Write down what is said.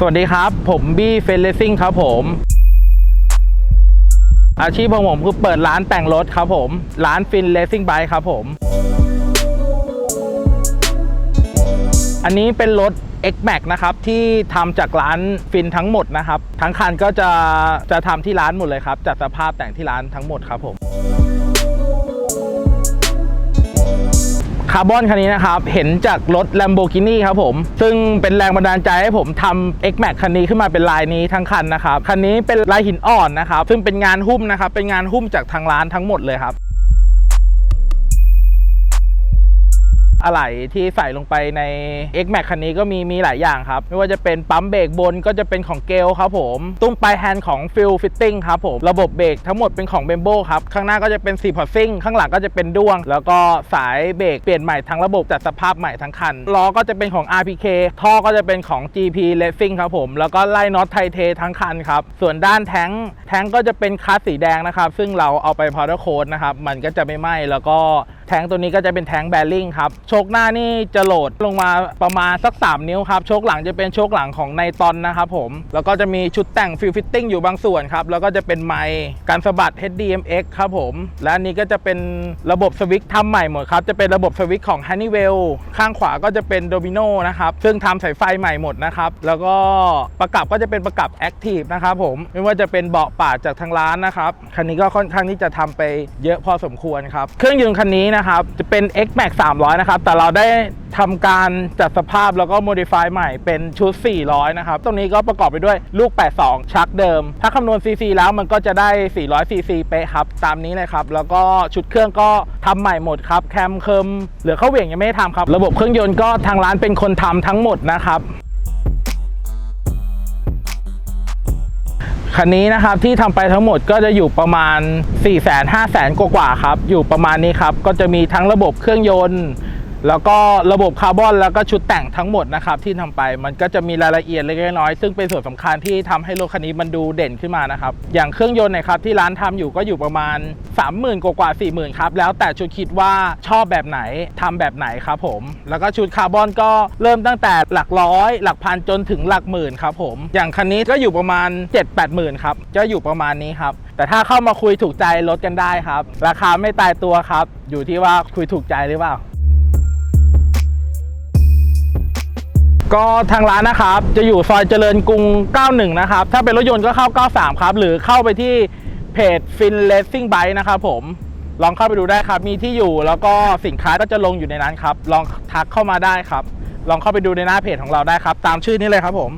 สวัสดีครับ ผมบี้เฟนเลสซิ่งครับผม อาชีพของผมคือเปิดร้านแต่งรถครับผม ร้านฟินเลสซิ่งไบค์ครับผม อันนี้เป็นรถ X Max นะครับ ที่ทำจากร้านฟินทั้งหมดนะครับ ทั้งคันก็จะจะทำที่ร้านหมดเลยครับ จัดสภาพแต่งที่ร้านทั้งหมดครับผม คาร์บอนคันนี้นะครับ เห็นจากรถ Lamborghini ครับผม ซึ่งเป็นแรงบันดาลใจให้ผมทำ X Max คันนี้ขึ้นมาเป็นลายนี้ทั้งคันนะครับ คันนี้เป็นลายหินอ่อนนะครับ ซึ่งเป็นงานหุ้มนะครับ เป็นงานหุ้มจากทางร้านทั้งหมดเลยครับ อะไหล่ที่ใส่ลงไปใน X Max คันนี้ก็มีมีหลายอย่างครับ ไม่ว่าจะเป็นปั๊มเบรกบนก็จะเป็นของเกลครับผมตุ้มปลายแฮนด์ของ Fill Fitting ครับผมระบบเบรกทั้งหมดเป็นของ b e m b o ครับข้างหน้าก็จะเป็น4พอร์ซิ่งข้างหลังก็จะเป็นด้วง แล้วก็สายเบรกเปลี่ยนใหม่ทั้งระบบจัดสภาพใหม่ทั้งคันล้อก็จะเป็นของ RPK ท่อก็จะเป็นของ GP Racing ครับผมแล้วก็ไล่น็อตไทเททั้งคันครับส่วนด้านแท้งแท้งก็จะเป็นคัสสีแดงนะครับซึ่งเราเอาไปพาวเดอร์โค้ดนะครับมันก็จะไม่ไหม้แล้วก็ แทงตัวนี้ก็จะเป็นแทงแบริ่งครับโชคหน้านี่จะโหลดลงมาประมาณสัก 3 นิ้วครับโชคหลังจะเป็นโชคหลังของไนตอนนะครับผมแล้วก็จะมีชุดแต่งฟิลฟิตติ้งอยู่บางส่วนครับแล้วก็จะเป็นไมค์การสะบัด HDMX ครับผม และอันนี้ก็จะเป็นระบบสวิตช์ทำใหม่หมดครับจะเป็นระบบสวิตช์ของ Honeywell ข้างขวาก็จะเป็น Domino นะครับซึ่งทำสายไฟใหม่หมดนะครับแล้วก็ประกับก็จะเป็นประกับ Active นะครับผมไม่ว่าจะเป็นเบาะปาจากทางร้านนะครับคันนี้ก็ค่อนข้างที่จะทำไปเยอะพอสมควรครับเครื่องยนต์คันนี้นะครับ จะเป็น X Max 300 นะครับ แต่เราได้ทำการจัดสภาพแล้วก็ modify ใหม่เป็นชุด 400 นะครับ ตรงนี้ก็ประกอบไปด้วยลูก 82 ชักเดิม ถ้าคำนวณ cc แล้วมันก็จะได้ 400 cc เป๊ะครับ ตามนี้เลยครับ แล้วก็ชุดเครื่องก็ทำใหม่หมดครับ แคมเคิมเหลือเข้าเหวี่ยงยังไม่ได้ทำครับ ระบบเครื่องยนต์ก็ทางร้านเป็นคนทำทั้งหมดนะครับ คันนี้นะครับที่ทำไปทั้งหมดก็จะอยู่ประมาณ4 0 0 0 0 0 5 0 0 0 0กว่าครับ อยู่ประมาณนี้ครับ ก็จะมีทั้งระบบเครื่องยนต์ แล้วก็ระบบคาร์บอนแล้วก็ชุดแต่งทั้งหมดนะครับที่ทำไปมันก็จะมีรายละเอียดเล็กน้อยซึ่งเป็นส่วนสำคัญที่ทำให้รถคันนี้มันดูเด่นขึ้นมานะครับอย่างเครื่องยนต์นะครับที่ร้านทำอยู่ก็อยู่ประมาณ 30,000 กว่าๆ40,000ครับแล้วแต่ชุดคิดว่าชอบแบบไหนทำแบบไหนครับผม แล้วก็ชุดคาร์บอนก็เริ่มตั้งแต่หลักร้อย หลักพันจนถึงหลักหมื่นครับผมอย่างคันนี้ก็อยู่ประมาณ 7-8หมื่นครับจะอยู่ประมาณนี้ครับแต่ถ้าเข้ามาคุยถูกใจลดกันได้ครับ ราคาไม่ตายตัวครับ อยู่ที่ว่าคุยถูกใจหรือเปล่า ก็ทางร้านนะครับจะอยู่ซอยเจริญกรุง 91 นะครับ ถ้าเป็นรถยนต์ก็เข้า 93 ครับ หรือเข้าไปที่เพจ Fin Racing Bike นะครับผมลองเข้าไปดูได้ครับ มีที่อยู่แล้วก็สินค้าก็จะลงอยู่ในนั้นครับ ลองทักเข้ามาได้ครับ ลองเข้าไปดูในหน้าเพจของเราได้ครับ ตามชื่อนี้เลยครับผม